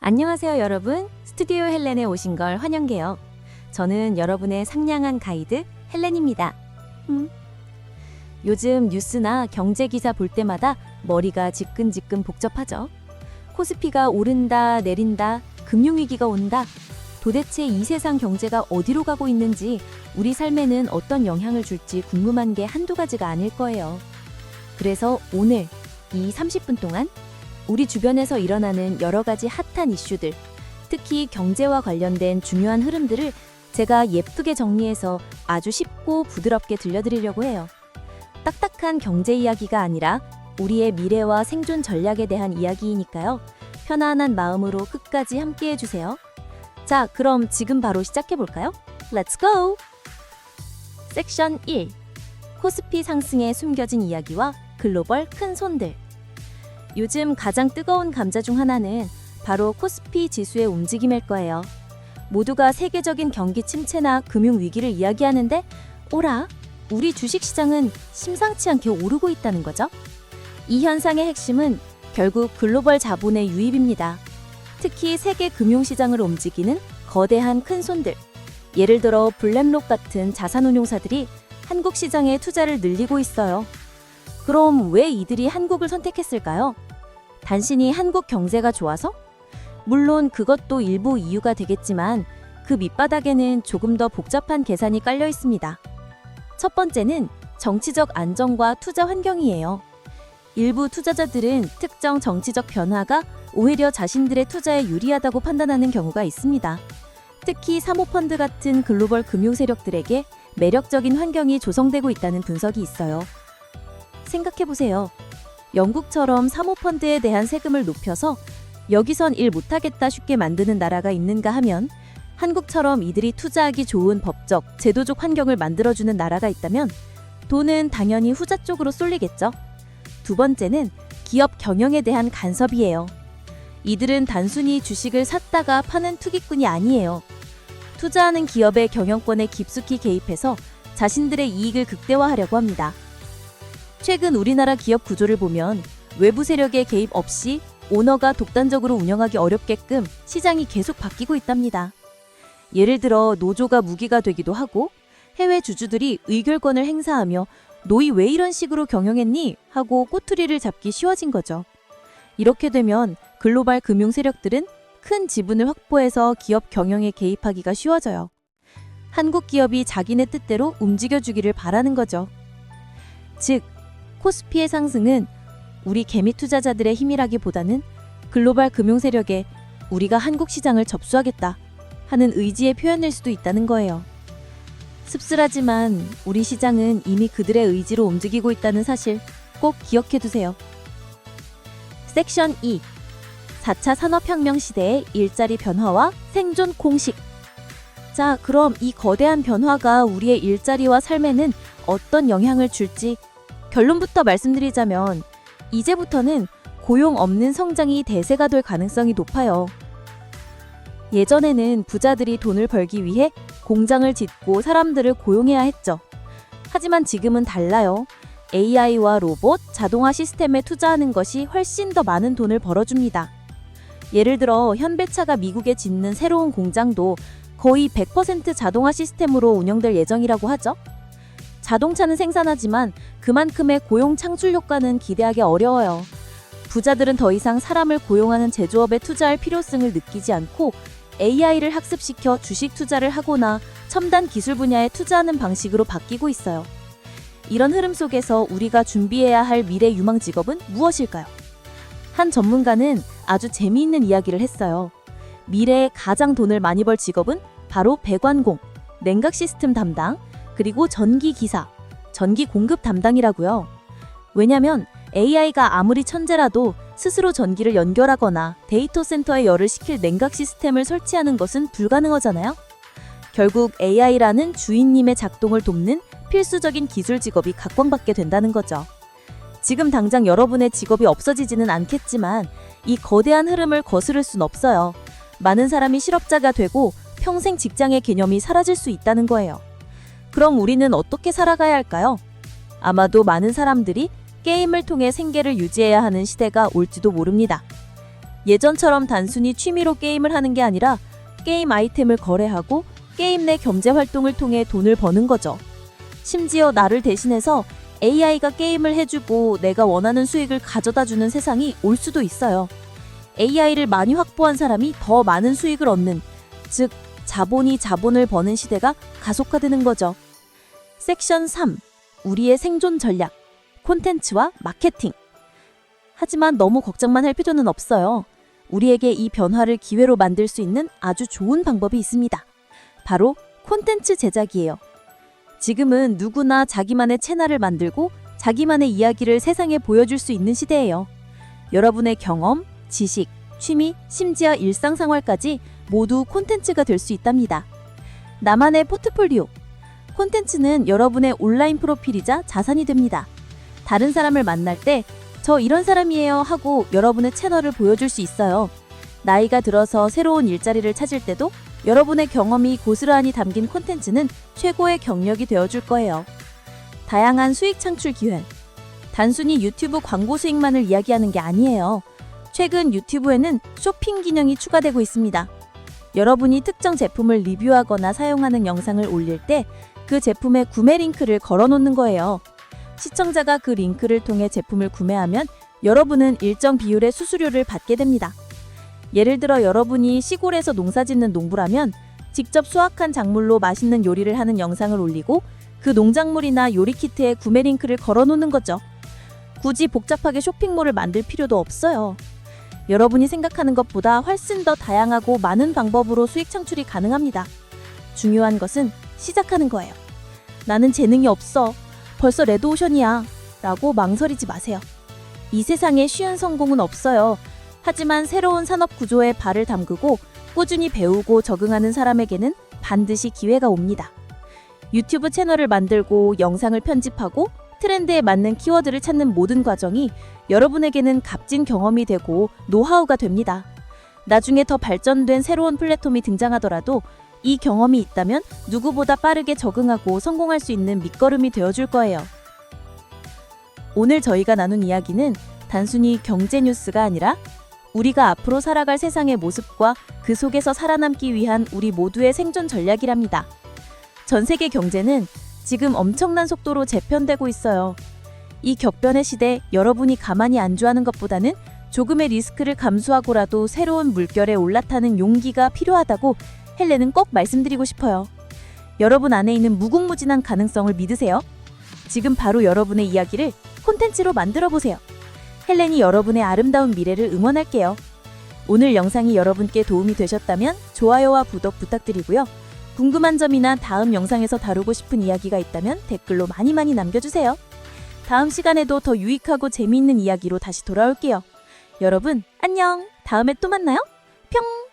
안녕하세요, 여러분. 스튜디오 헬렌에 오신 걸 환영해요. 저는 여러분의 상냥한 가이드 헬렌입니다. 음. 요즘 뉴스나 경제 기사 볼 때마다 머리가 지끈지끈 복잡하죠. 코스피가 오른다, 내린다, 금융위기가 온다. 도대체 이 세상 경제가 어디로 가고 있는지 우리 삶에는 어떤 영향을 줄지 궁금한 게 한두 가지가 아닐 거예요. 그래서 오늘 이 30분 동안 우리 주변에서 일어나는 여러 가지 핫한 이슈들, 특히 경제와 관련된 중요한 흐름들을 제가 예쁘게 정리해서 아주 쉽고 부드럽게 들려드리려고 해요. 딱딱한 경제 이야기가 아니라 우리의 미래와 생존 전략에 대한 이야기이니까요. 편안한 마음으로 끝까지 함께 해주세요. 자, 그럼 지금 바로 시작해볼까요? Let's go! 섹션 1. 코스피 상승에 숨겨진 이야기와 글로벌 큰 손들. 요즘 가장 뜨거운 감자 중 하나는 바로 코스피 지수의 움직임일 거예요. 모두가 세계적인 경기 침체나 금융 위기를 이야기하는데 오라, 우리 주식 시장은 심상치 않게 오르고 있다는 거죠. 이 현상의 핵심은 결국 글로벌 자본의 유입입니다. 특히 세계 금융 시장을 움직이는 거대한 큰 손들. 예를 들어 블랙록 같은 자산운용사들이 한국 시장에 투자를 늘리고 있어요. 그럼 왜 이들이 한국을 선택했을까요? 단순히 한국 경제가 좋아서? 물론 그것도 일부 이유가 되겠지만 그 밑바닥에는 조금 더 복잡한 계산이 깔려 있습니다. 첫 번째는 정치적 안정과 투자 환경이에요. 일부 투자자들은 특정 정치적 변화가 오히려 자신들의 투자에 유리하다고 판단하는 경우가 있습니다. 특히 사모펀드 같은 글로벌 금융 세력들에게 매력적인 환경이 조성되고 있다는 분석이 있어요. 생각해보세요. 영국처럼 사모펀드에 대한 세금을 높여서 여기선 일 못하겠다 쉽게 만드는 나라가 있는가 하면 한국처럼 이들이 투자하기 좋은 법적, 제도적 환경을 만들어주는 나라가 있다면 돈은 당연히 후자 쪽으로 쏠리겠죠. 두 번째는 기업 경영에 대한 간섭이에요. 이들은 단순히 주식을 샀다가 파는 투기꾼이 아니에요. 투자하는 기업의 경영권에 깊숙이 개입해서 자신들의 이익을 극대화하려고 합니다. 최근 우리나라 기업 구조를 보면 외부 세력의 개입 없이 오너가 독단적으로 운영하기 어렵게끔 시장이 계속 바뀌고 있답니다. 예를 들어 노조가 무기가 되기도 하고 해외 주주들이 의결권을 행사하며 노이 왜 이런 식으로 경영했니? 하고 꼬투리를 잡기 쉬워진 거죠. 이렇게 되면 글로벌 금융 세력들은 큰 지분을 확보해서 기업 경영에 개입하기가 쉬워져요. 한국 기업이 자기네 뜻대로 움직여주기를 바라는 거죠. 즉, 코스피의 상승은 우리 개미 투자자들의 힘이라기보다는 글로벌 금융 세력에 우리가 한국 시장을 접수하겠다 하는 의지의 표현일 수도 있다는 거예요. 씁쓸하지만 우리 시장은 이미 그들의 의지로 움직이고 있다는 사실 꼭 기억해 두세요. 섹션 2. 4차 산업혁명 시대의 일자리 변화와 생존 공식. 자, 그럼 이 거대한 변화가 우리의 일자리와 삶에는 어떤 영향을 줄지 결론부터 말씀드리자면 이제부터는 고용 없는 성장이 대세가 될 가능성이 높아요. 예전에는 부자들이 돈을 벌기 위해 공장을 짓고 사람들을 고용해야 했죠. 하지만 지금은 달라요. AI와 로봇, 자동화 시스템에 투자하는 것이 훨씬 더 많은 돈을 벌어줍니다. 예를 들어 현대차가 미국에 짓는 새로운 공장도 거의 100% 자동화 시스템으로 운영될 예정이라고 하죠. 자동차는 생산하지만 그만큼의 고용 창출 효과는 기대하기 어려워요. 부자들은 더 이상 사람을 고용하는 제조업에 투자할 필요성을 느끼지 않고 AI를 학습시켜 주식 투자를 하거나 첨단 기술 분야에 투자하는 방식으로 바뀌고 있어요. 이런 흐름 속에서 우리가 준비해야 할 미래 유망 직업은 무엇일까요? 한 전문가는 아주 재미있는 이야기를 했어요. 미래에 가장 돈을 많이 벌 직업은 바로 배관공, 냉각 시스템 담당, 그리고 전기 기사, 전기 공급 담당이라고요. 왜냐면 AI가 아무리 천재라도 스스로 전기를 연결하거나 데이터 센터에 열을 식힐 냉각 시스템을 설치하는 것은 불가능하잖아요. 결국 AI라는 주인님의 작동을 돕는 필수적인 기술 직업이 각광받게 된다는 거죠. 지금 당장 여러분의 직업이 없어지지는 않겠지만 이 거대한 흐름을 거스를 순 없어요. 많은 사람이 실업자가 되고 평생 직장의 개념이 사라질 수 있다는 거예요. 그럼 우리는 어떻게 살아가야 할까요? 아마도 많은 사람들이 게임을 통해 생계를 유지해야 하는 시대가 올지도 모릅니다. 예전처럼 단순히 취미로 게임을 하는 게 아니라 게임 아이템을 거래하고 게임 내 경제 활동을 통해 돈을 버는 거죠. 심지어 나를 대신해서 AI가 게임을 해주고 내가 원하는 수익을 가져다 주는 세상이 올 수도 있어요. AI를 많이 확보한 사람이 더 많은 수익을 얻는, 즉, 자본이 자본을 버는 시대가 가속화되는 거죠. 섹션 3. 우리의 생존 전략. 콘텐츠와 마케팅. 하지만 너무 걱정만 할 필요는 없어요. 우리에게 이 변화를 기회로 만들 수 있는 아주 좋은 방법이 있습니다. 바로 콘텐츠 제작이에요. 지금은 누구나 자기만의 채널을 만들고 자기만의 이야기를 세상에 보여줄 수 있는 시대예요. 여러분의 경험, 지식, 취미, 심지어 일상생활까지 모두 콘텐츠가 될 수 있답니다. 나만의 포트폴리오. 콘텐츠는 여러분의 온라인 프로필이자 자산이 됩니다. 다른 사람을 만날 때 저 이런 사람이에요 하고 여러분의 채널을 보여줄 수 있어요. 나이가 들어서 새로운 일자리를 찾을 때도 여러분의 경험이 고스란히 담긴 콘텐츠는 최고의 경력이 되어줄 거예요. 다양한 수익 창출 기회. 단순히 유튜브 광고 수익만을 이야기하는 게 아니에요. 최근 유튜브에는 쇼핑 기능이 추가되고 있습니다. 여러분이 특정 제품을 리뷰하거나 사용하는 영상을 올릴 때 그 제품의 구매 링크를 걸어 놓는 거예요. 시청자가 그 링크를 통해 제품을 구매하면 여러분은 일정 비율의 수수료를 받게 됩니다. 예를 들어 여러분이 시골에서 농사 짓는 농부라면 직접 수확한 작물로 맛있는 요리를 하는 영상을 올리고 그 농작물이나 요리 키트에 구매 링크를 걸어 놓는 거죠. 굳이 복잡하게 쇼핑몰을 만들 필요도 없어요. 여러분이 생각하는 것보다 훨씬 더 다양하고 많은 방법으로 수익 창출이 가능합니다. 중요한 것은 시작하는 거예요. 나는 재능이 없어. 벌써 레드오션이야. 라고 망설이지 마세요. 이 세상에 쉬운 성공은 없어요. 하지만 새로운 산업 구조에 발을 담그고 꾸준히 배우고 적응하는 사람에게는 반드시 기회가 옵니다. 유튜브 채널을 만들고 영상을 편집하고 트렌드에 맞는 키워드를 찾는 모든 과정이 여러분에게는 값진 경험이 되고 노하우가 됩니다. 나중에 더 발전된 새로운 플랫폼이 등장하더라도 이 경험이 있다면 누구보다 빠르게 적응하고 성공할 수 있는 밑거름이 되어줄 거예요. 오늘 저희가 나눈 이야기는 단순히 경제 뉴스가 아니라 우리가 앞으로 살아갈 세상의 모습과 그 속에서 살아남기 위한 우리 모두의 생존 전략이랍니다. 전 세계 경제는 지금 엄청난 속도로 재편되고 있어요. 이 격변의 시대 여러분이 가만히 안주하는 것보다는 조금의 리스크를 감수하고라도 새로운 물결에 올라타는 용기가 필요하다고 헬레는 꼭 말씀드리고 싶어요. 여러분 안에 있는 무궁무진한 가능성을 믿으세요. 지금 바로 여러분의 이야기를 콘텐츠로 만들어 보세요. 헬렌이 여러분의 아름다운 미래를 응원할게요. 오늘 영상이 여러분께 도움이 되셨다면 좋아요와 구독 부탁드리고요. 궁금한 점이나 다음 영상에서 다루고 싶은 이야기가 있다면 댓글로 많이 많이 남겨주세요. 다음 시간에도 더 유익하고 재미있는 이야기로 다시 돌아올게요. 여러분, 안녕! 다음에 또 만나요. 평!